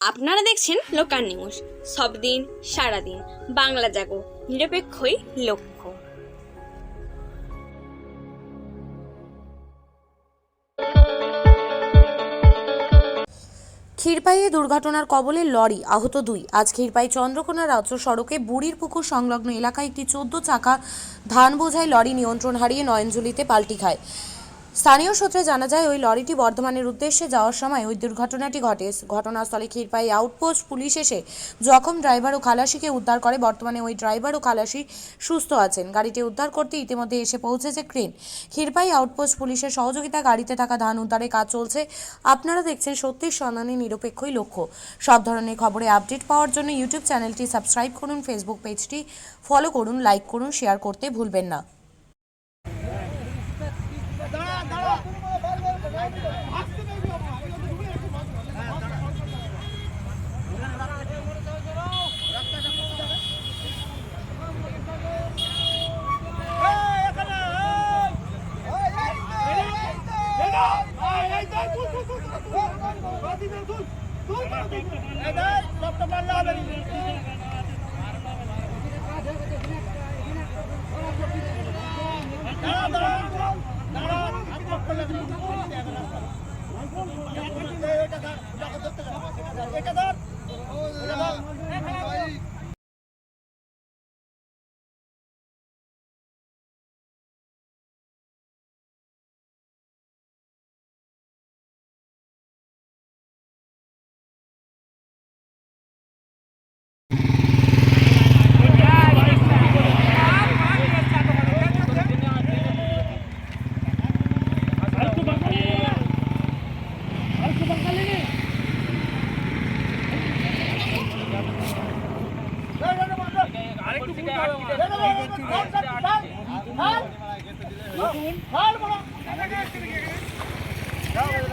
আপনারা দেখছেন local news. সব দিন সারাদিন বাংলা জাগো, নিরপেক্ষই লক্ষ্য। ক্ষীরপাইয়ে দুর্ঘটনার কবলে লরি, আহত দুই। আজ ক্ষীরপাই চন্দ্রকোনা রাজ্য সড়কে বুড়ির পুকুর সংলগ্ন এলাকায় একটি চোদ্দ চাকা ধান বোঝাই লরি নিয়ন্ত্রণ হারিয়ে নয়নজুলিতে পাল্টি খায়। স্থানীয় সূত্রে জানা যায়, ওই লরিটি বর্ধমানের উদ্দেশ্যে যাওয়ার সময় ওই দুর্ঘটনাটি ঘটে। ঘটনাস্থলে ক্ষীরপাই আউটপোস্ট পুলিশ এসে জখম ড্রাইভার ও খালাসিকে উদ্ধার করে। বর্তমানে ওই ড্রাইভার ও খালাসি সুস্থ আছেন। গাড়িটি উদ্ধার করতে ইতিমধ্যে এসে পৌঁছেছে ক্রেন। ক্ষীরপাই আউটপোস্ট পুলিশের সহযোগিতা গাড়িতে থাকা ধান উদ্ধারে কাজ চলছে। আপনারা দেখছেন সত্যির সন্ধানে নিরপেক্ষই লক্ষ্য। সব ধরনের খবরে আপডেট পাওয়ার জন্য ইউটিউব চ্যানেলটি সাবস্ক্রাইব করুন, ফেসবুক পেজটি ফলো করুন, লাইক করুন, শেয়ার করতে ভুলবেন না। Dur, dur, dur. Dur, dur, dur. Eder, topla bana haberini. Harus bang kali ini. Harus bang kali ini. Hal, hal, hal, hal,